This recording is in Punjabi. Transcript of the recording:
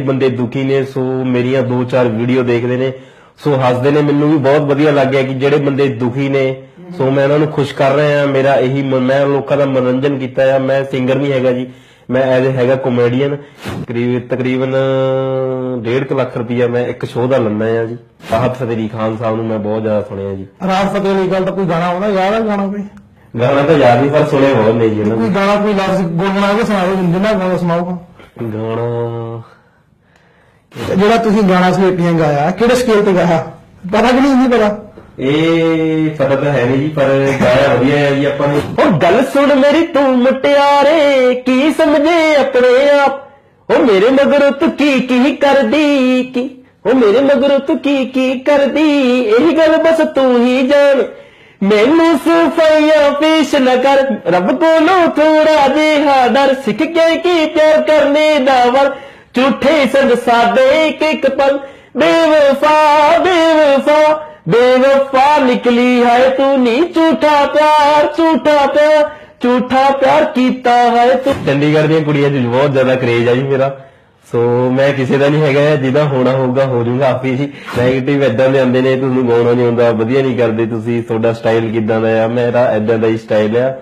ਬੰਦੇ ਦੁਖੀ ਨੇ ਸੋ ਮੇਰੀਆਂ ਦੋ ਚਾਰ ਵੀਡੀਓ ਦੇਖਦੇ ਨੇ। ਸੋ ਹੱਸਦੇ ਨੇ ਮੈਨੂੰ ਵੀ ਬਹੁਤ ਵਧੀਆ ਲੱਗਿਆ ਕਿ ਜਿਹੜੇ ਬੰਦੇ ਦੁਖੀ ਨੇ ਸੋ ਮੈਂ ਉਹਨਾਂ ਨੂੰ ਖੁਸ਼ ਕਰ ਰਿਹਾ ਮੈਂ ਇਹੀ ਮ- ਲੋਕਾਂ ਦਾ ਮਨੋਰੰਜਨ ਕੀਤਾ ਆ। ਮੈਂ ਸਿੰਗਰ ਨਹੀਂ ਹੈਗਾ ਜੀ। ਮੈਂ ਐਜ਼ ਹੈਗਾ ਕਾਮੇਡੀਅਨ ਕਰੀਬ ਤਕਰੀਬਨ 1.5 ਲੱਖ ਰੁਪਈਆ ਮੈਂ ਇੱਕ ਸ਼ੋਅ ਦਾ ਲੈਂਦਾ ਆ ਜੀ। ਰਾਹਤ ਫਤਿਹ ਅਲੀ ਖਾਨ ਸਾਹਿਬ ਨੂੰ ਮੈਂ ਬਹੁਤ ਜ਼ਿਆਦਾ ਸੁਣਿਆ ਜੀ। ਰਾਤ ਫਤਿਹ ਅਲੀ ਗੱਲ ਤਾਂ ਕੋਈ ਗਾਣਾ ਆਉਂਦਾ? ਯਾਦ ਹੈ ਗਾਣਾ ਕੋਈ? ਗਾਣਾ ਤਾਂ ਯਾਦ ਨਹੀਂ ਪਰ ਸੁਣੇ ਬਹੁਤ ਨੇ ਜੀ ਉਹਨਾਂ ਕੋਈ ਗਾਣਾ ਕੋਈ ਲਫ਼ਜ਼ ਗੁੰਗਣਾ ਕੇ ਸੁਣਾਓ ਜਿੰਨਾ ਗਾਣਾ ਸੁਣਾਓ। ਗਾਣਾ ਜਿਹੜਾ ਤੁਸੀਂ ਗਾਣਾ ਸਲੇਟੀਆਂ ਗਾਇਆ ਕਿਹੜੇ ਸਕੇਲ ਤੇ ਗਾਇਆ? ਪਤਾ ਕਿ ਨਹੀਂ ਨਹੀਂ ਪਤਾ? ਇਹ ਪਤਾ ਤਾਂ ਹੈ ਨਹੀਂ ਜੀ ਪਰ ਗਾਇਆ ਵਧੀਆ ਹੈ ਜੀ ਆਪਾਂ ਨੇ। ਉਹ ਗੱਲ ਸੁਣ ਮੇਰੀ ਤੂੰ ਮਟਿਆਰੇ ਕੀ ਸਮਝੇ ਆਪਣੇ ਆਪ? ਉਹ ਮੇਰੇ ਮਗਰ ਤੂੰ ਕੀ ਕੀ ਕਰਦੀ ਕੀ? ਉਹ ਮੇਰੇ ਮਗਰ ਤੂੰ ਕੀ ਕੀ ਕਰਦੀ? ਇਹੀ ਗੱਲ ਬਸ ਤੂੰ ਹੀ ਜਾਣ। ਮੈਨੂੰ ਸਫਾਈਆਂ ਪੇਸ਼ ਨਾ ਕਰ ਰੱਬ ਕੋਲੋਂ ਥੋੜਾ ਜਿਹਾ ਡਰ। ਸਿੱਖ ਕੇ ਕੀ ਪਿਆਰ ਕਰਨੇ ਦਾ ਵਰ ਝੂਠੇ ਸੰਗ ਸਾਡੇ ਇੱਕ ਇੱਕ ਪਲ। ਬੇਵਫਾ ਬੇਵਫਾ ਬੇਵਫਾ ਨਿਕਲੀ ਹੈ ਤੂੰ ਨੀ। ਝੂਠਾ ਪਿਆਰ ਝੂਠਾ ਪਿਆਰ ਝੂਠਾ ਪਿਆਰ ਕੀਤਾ ਹੈ ਤੂੰ। ਚੰਡੀਗੜ੍ਹ ਦੀਆਂ ਕੁੜੀਆਂ 'ਚ ਬਹੁਤ ਜ਼ਿਆਦਾ ਕਰੇਜ ਆ ਜੀ ਮੇਰਾ। ਸੋ ਮੈਂ ਕਿਸੇ ਦਾ ਨਹੀਂ ਹੈਗਾ, ਜਿਹਦਾ ਹੋਣਾ ਹੋਊਗਾ, ਹੋ ਜਾਊਗਾ, ਆਪੀ ਜੀ 네ਗੇਟਿਵ ਇਦਾਂ ਦੇ ਆਉਂਦੇ ਨੇ, ਤੁਹਾਨੂੰ ਗਾਉਣਾ ਨਹੀਂ ਆਉਂਦਾ, ਵਧੀਆ ਨਹੀਂ ਕਰਦੇ ਤੁਸੀਂ, ਤੁਹਾਡਾ ਸਟਾਈਲ ਕਿਦਾਂ ਦਾ ਆ? ਮੇਰਾ ਇਦਾਂ ਦਾ ਹੀ ਸਟਾਈਲ ਆ।